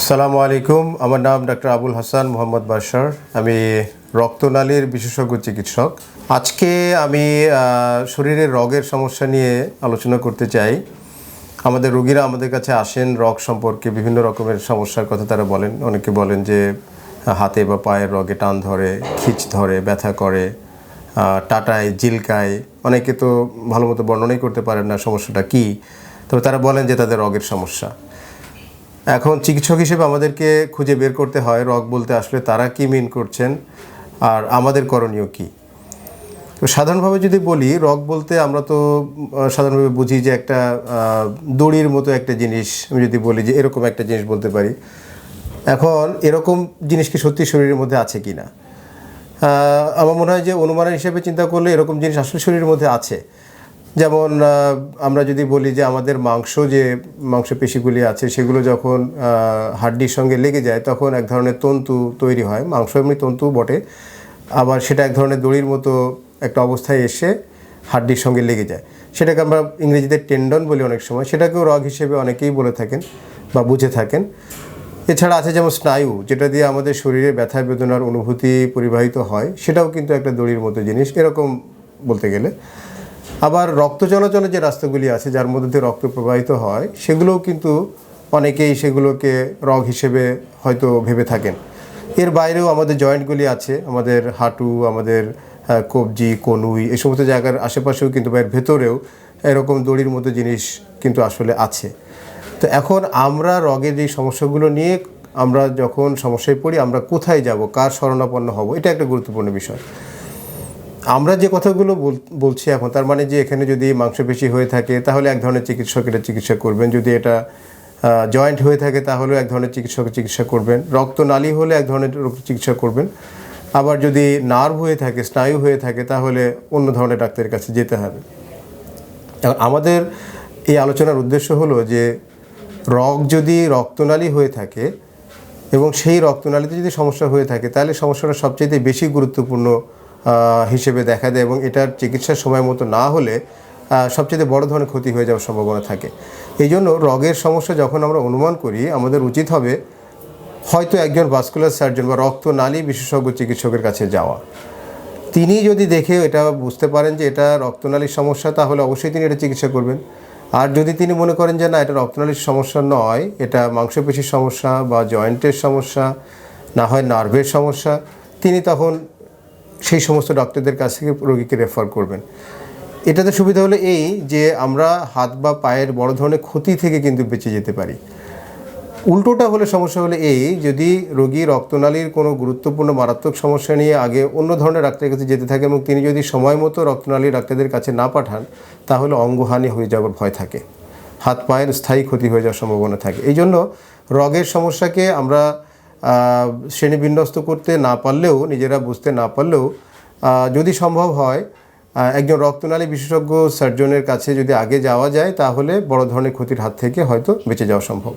আসসালামু আলাইকুম। আমার নাম ডাক্তার আবুল হাসান মোহাম্মদ বাশার। আমি রক্তনালীর বিশেষজ্ঞ চিকিৎসক। আজকে আমি শরীরের রগের সমস্যা নিয়ে আলোচনা করতে চাই। আমাদের রোগীরা আমাদের কাছে আসেন, রগ সম্পর্কে বিভিন্ন রকমের সমস্যার কথা তারা বলেন। অনেকে বলেন যে, হাতে বা পায়ের রগে টান ধরে, খিচ ধরে, ব্যথা করে টাটায়, জিলকায়। অনেকে তো ভালো মতো বর্ণনাই করতে পারেন না সমস্যাটা কী। তবে তারা বলেন যে, তাদের রগের সমস্যা। এখন চিকিৎসক হিসেবে আমাদেরকে খুঁজে বের করতে হয়, রগ বলতে আসলে তারা কি মিন করছেন আর আমাদের করণীয় কি। তো সাধারণভাবে যদি বলি, রগ বলতে আমরা তো সাধারণভাবে বুঝি যে একটা দড়ির মতো একটা জিনিস। আমি যদি বলি যে এরকম একটা জিনিস বলতে পারি। এখন এরকম জিনিস কি সত্যি শরীরের মধ্যে আছে কি না আমার মনে হয় যে অনুমানের হিসেবে চিন্তা করলে এরকম জিনিস আসলে শরীরের মধ্যে আছে। যেমন আমরা যদি বলি যে আমাদের মাংস যে মাংসপেশিগুলি আছে, সেগুলো যখন হাড্ডির সঙ্গে লেগে যায়, তখন এক ধরনের তন্তু তৈরি হয়। মাংস এমনি তন্তু বটে। আবার সেটা এক ধরনের দড়ির মতো একটা অবস্থায় এসে হাড্ডির সঙ্গে লেগে যায়। সেটাকে আমরা ইংরেজিতে টেন্ডন বলি অনেক সময়। সেটাকেও রগ হিসেবে অনেকেই বলে থাকেন বা বুঝে থাকেন। এছাড়া আছে যেমন স্নায়ু, যেটা দিয়ে আমাদের শরীরে ব্যথা, বেদনার অনুভূতি পরিবাহিত হয়। সেটাও কিন্তু একটা দড়ির মতো জিনিস। এরকম বলতে গেলে। আবার রক্ত চলাচলের যে রাস্তাগুলি আছে, যার মধ্যে দিয়ে রক্ত প্রবাহিত হয়, সেগুলোও কিন্তু অনেকেই সেগুলোকে রগ হিসেবে হয়তো ভেবে থাকেন। এর বাইরেও আমাদের জয়েন্টগুলি আছে, আমাদের হাঁটু, আমাদের কবজি, কনুই এই সমস্ত জায়গার আশেপাশেও কিন্তু বা এর ভেতরেও এরকম দড়ির মতো জিনিস কিন্তু আসলে আছে। তো এখন আমরা রগের এই সমস্যাগুলো নিয়ে আমরা যখন সমস্যায় পড়ি, আমরা কোথায় যাব, কার শরণাপন্ন হব, এটা একটা গুরুত্বপূর্ণ বিষয়। আমরা যে কথাগুলো বল- বলছি এখন, তার মানে যে এখানে যদি মাংসপেশি হয়ে থাকে, তাহলে এক ধরনের চিকিৎসক এটা চিকিৎসা করবেন। যদি এটা জয়েন্ট হয়ে থাকে, তাহলেও এক ধরনের চিকিৎসক চিকিৎসা করবেন। রক্তনালী হলে এক ধরনের চিকিৎসা করবেন। আবার যদি নার্ভ হয়ে থাকে, স্নায়ু হয়ে থাকে, তাহলে অন্য ধরনের ডাক্তারের কাছে যেতে হবে। আমাদের এই আলোচনার উদ্দেশ্য হলো যে, রগ যদি রক্তনালী হয়ে থাকে এবং সেই রক্তনালীতে যদি সমস্যা হয়ে থাকে, তাহলে সমস্যাটা সবচেয়ে বেশি গুরুত্বপূর্ণ হিসেবে দেখা দেয় এবং এটার চিকিৎসার সময় মতো না হলে সবচেয়ে বড় ধরনের ক্ষতি হয়ে যাওয়ার সম্ভাবনা থাকে। এই জন্য রগের সমস্যা যখন আমরা অনুমান করি, আমাদের উচিত হবে হয়তো একজন ভাস্কুলার সার্জন বা রক্তনালী বিশেষজ্ঞ চিকিৎসকের কাছে যাওয়া। তিনি যদি দেখে এটা বুঝতে পারেন যে এটা রক্তনালীর সমস্যা, তাহলে অবশ্যই তিনি এটা চিকিৎসা করবেন। আর যদি তিনি মনে করেন যে না, এটা রক্তনালীর সমস্যা নয়, এটা মাংসপেশির সমস্যা বা জয়েন্টের সমস্যা, না হয় নার্ভের সমস্যা, তিনি তখন সেই সমস্ত ডক্টরদের কাছ থেকে রোগীকে রেফার করবেন। এটাতে সুবিধা হলো এই যে আমরা হাত বা পায়ের বড় ধরনের ক্ষতি থেকে কিন্তু বেঁচে যেতে পারি। উল্টোটা হলে সমস্যা হলে এই, যদি রোগী রক্তনালীর কোনো গুরুত্বপূর্ণ মারাত্মক সমস্যা নিয়ে আগে অন্য ধরনের ডাক্তারের কাছে যেতে থাকে এবং তিনি যদি সময় মতো রক্তনালীর ডাক্তারদের কাছে না পাঠান, তাহলে অঙ্গহানি হয়ে যাওয়ার ভয় থাকে। হাত পায়ের স্থায়ী ক্ষতি হয়ে যাওয়ার সম্ভাবনা থাকে। এই জন্য রগের সমস্যাকে আমরা আহ, শ্রেণীবিন্যস্ত করতে না পারলেও নিজেরা বুঝতে না পারলেও যদি সম্ভব হয় একজন রক্তনালী বিশেষজ্ঞ সার্জনের কাছে যদি আগে যাওয়া যায় তাহলে বড় ধরনের ক্ষতির হাত থেকে হয়তো বেঁচে যাওয়া সম্ভব।